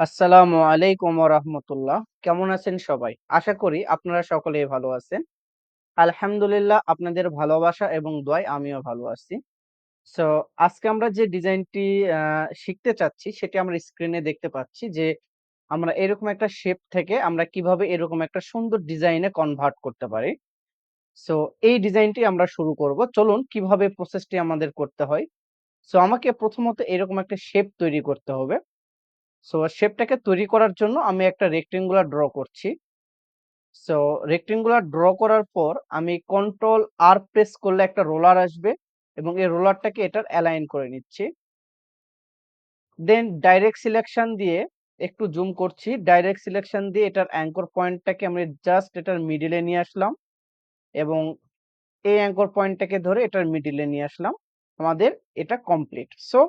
আসসালামু আলাইকুম রাহমাতুল্লাহ। কেমন আছেন সবাই? আশা করি আপনারা সকলেই ভালো আছেন। আলহামদুলিল্লাহ আপনাদের ভালোবাসা এবং দোয়ায় আমিও ভালো আছি। সো আজকে আমরা যে ডিজাইনটি শিখতে চাচ্ছি সেটি আমরা স্ক্রিনে দেখতে পাচ্ছি যে আমরা এরকম একটা শেপ থেকে আমরা কীভাবে এরকম একটা সুন্দর ডিজাইনে কনভার্ট করতে পারি। সো এই ডিজাইনটি আমরা শুরু করব। চলুন কীভাবে প্রসেসটি আমাদের করতে হয়। সো আমাকে প্রথমত এরকম একটা শেপ তৈরি করতে হবে। সো শেপটাকে তৈরি করার জন্য আমি একটা রেক্টেঙ্গুলার ড্র করছি। সো রেক্টেঙ্গুলার ড্র করার পর আমি কন্ট্রোল আর প্রেস করলে একটা রোলার আসবে এবং এই রোলারটাকে এটার অ্যালাইন করে নিচ্ছি। দেন ডাইরেক্ট সিলেকশন দিয়ে একটু জুম করছি। ডাইরেক্ট সিলেকশন দিয়ে এটার অ্যাঙ্কর পয়েন্টটাকে আমি জাস্ট এটার মিডল নিয়ে আসলাম এবং এই অ্যাঙ্কর পয়েন্টটাকে ধরে এটার মিডিলে নিয়ে আসলাম। আমাদের এটা কমপ্লিট। সো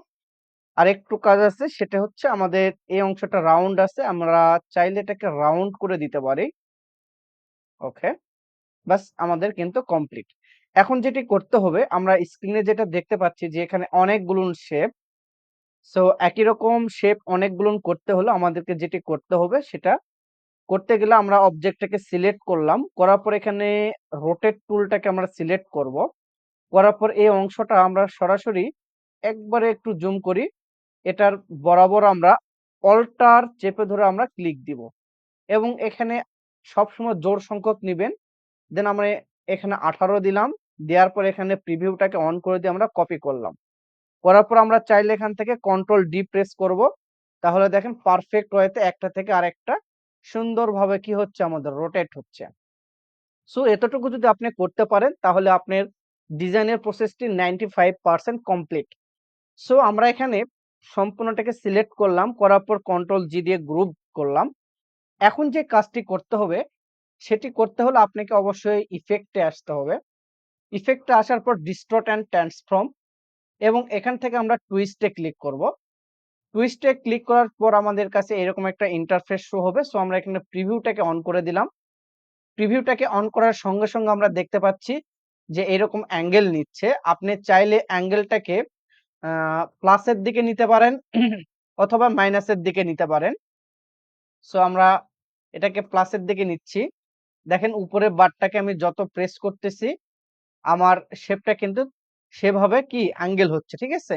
আরেকটু কাজ আছে, সেটা হচ্ছে আমাদের এই অংশটা রাউন্ড আছে। আমরা চাইলে এটাকে রাউন্ড করে দিতে পারি। ওকে। বাস আমাদের কিন্তু কমপ্লিট। এখন যেটি করতে হবে, আমরা স্ক্রিনে যেটা দেখতে পাচ্ছি যে এখানে অনেকগুলো শেপ। সো একই রকম শেপ অনেকগুলো করতে হলে আমাদেরকে যেটি করতে হবে, সেটা করতে গেলে আমরা অবজেক্টটাকে সিলেক্ট করলাম। করার পর এখানে রোটেট টুলটাকে আমরা সিলেক্ট করব। করার পর এই অংশটা আমরা সরাসরি একবারে একটু জুম করি। এটার বরাবর আমরা অল্টার চেপে ধরে আমরা ক্লিক দিব। এবং এখানে সবসময় জোর সংখ্যক নিবেন। দেন আমরা এখানে আঠারো দিলাম। দেওয়ার পর এখানে প্রিভিউটাকে অন করে দিয়ে আমরা কপি করলাম। করার পর আমরা চাইলে এখান থেকে কন্ট্রোল ডি প্রেস করব। তাহলে দেখেন পারফেক্ট ওয়েতে একটা থেকে আরেকটা। সুন্দরভাবে কি হচ্ছে? আমাদের রোটেট হচ্ছে। সো এতটুকু যদি আপনি করতে পারেন, তাহলে আপনার ডিজাইনের প্রসেসটি ninety five percent complete so আমরা এখানে সম্পূর্ণটাকে সিলেক্ট করলাম, করার পর কন্ট্রোল জি দিয়ে গ্রুপ করলাম। এখন যে কাজটি করতে হবে, সেটি করতে হলে আপনাকে অবশ্যই ইফেক্টে আসতে হবে। ইফেক্টে আসার পর ডিস্ট্রট অ্যান্ড ট্রান্সফর্ম এবং এখান থেকে আমরা টুইস্টে ক্লিক করব। টুইস্টে ক্লিক করার পর আমাদের কাছে এরকম একটা ইন্টারফেস শো হবে। সো আমরা এখানে প্রিভিউটাকে অন করে দিলাম। প্রিভিউটাকে অন করার সঙ্গে সঙ্গে আমরা দেখতে পাচ্ছি যে এরকম অ্যাঙ্গেল নিচ্ছে। আপনি চাইলে অ্যাঙ্গেলটাকে প্লাসের দিকে নিতে পারেন অথবা মাইনাসের দিকে নিতে পারেন। সো আমরা এটাকে প্লাসের দিকে নিচ্ছি। দেখেন উপরের বারটাকে আমি যত প্রেস করতেছি, আমার শেপটা কিন্তু সেভাবে কি? অ্যাঙ্গেল হচ্ছে, ঠিক আছে?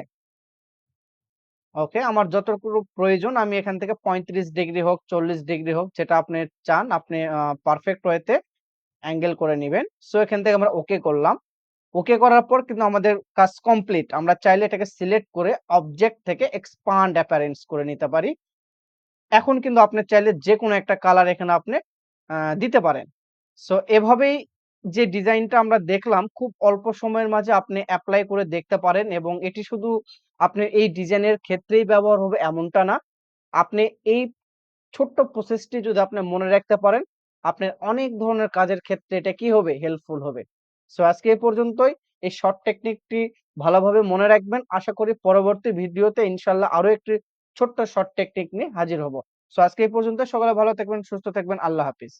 ওকে আমার যতটুকু প্রয়োজন আমি এখান থেকে পঁয়ত্রিশ ডিগ্রি হোক, চল্লিশ ডিগ্রি হোক, যেটা আপনি চান, আপনি পারফেক্ট ওয়েতে অ্যাঙ্গেল করে নেবেন। সো এখান থেকে আমরা ওকে করলাম। ওকে করার পর কিন্তু আমাদের কাজ কমপ্লিট। আমরা চাইলে এটাকে সিলেক্ট করে অবজেক্ট থেকে এক্সপান্ড অ্যাপারেন্স করে নিতে পারি। এখন কিন্তু আপনি চাইলে যে কোনো একটা কালার এখানে আপনি দিতে পারেন। সো এভাবেই যে ডিজাইনটা আমরা দেখলাম, খুব অল্প সময়ের মাঝে আপনি অ্যাপ্লাই করে দেখতে পারেন এবং এটি শুধু আপনি এই ডিজাইনের ক্ষেত্রেই ব্যবহার হবে এমনটা না। আপনি এই ছোট্ট প্রসেসটি যদি আপনি মনে রাখতে পারেন, আপনার অনেক ধরনের কাজের ক্ষেত্রে এটা কি হবে? হেল্পফুল হবে। সো আজকে এই পর্যন্তই। এই শর্ট টেকনিকটি ভালোভাবে মনে রাখবেন। আশা করি পরবর্তী ভিডিওতে ইনশাল্লাহ আরও একটি ছোট্ট শর্ট টেকনিক নিয়ে হাজির হব। সো আজকে এই পর্যন্ত সকালে ভালো থাকবেন, সুস্থ থাকবেন। আল্লাহ হাফিজ।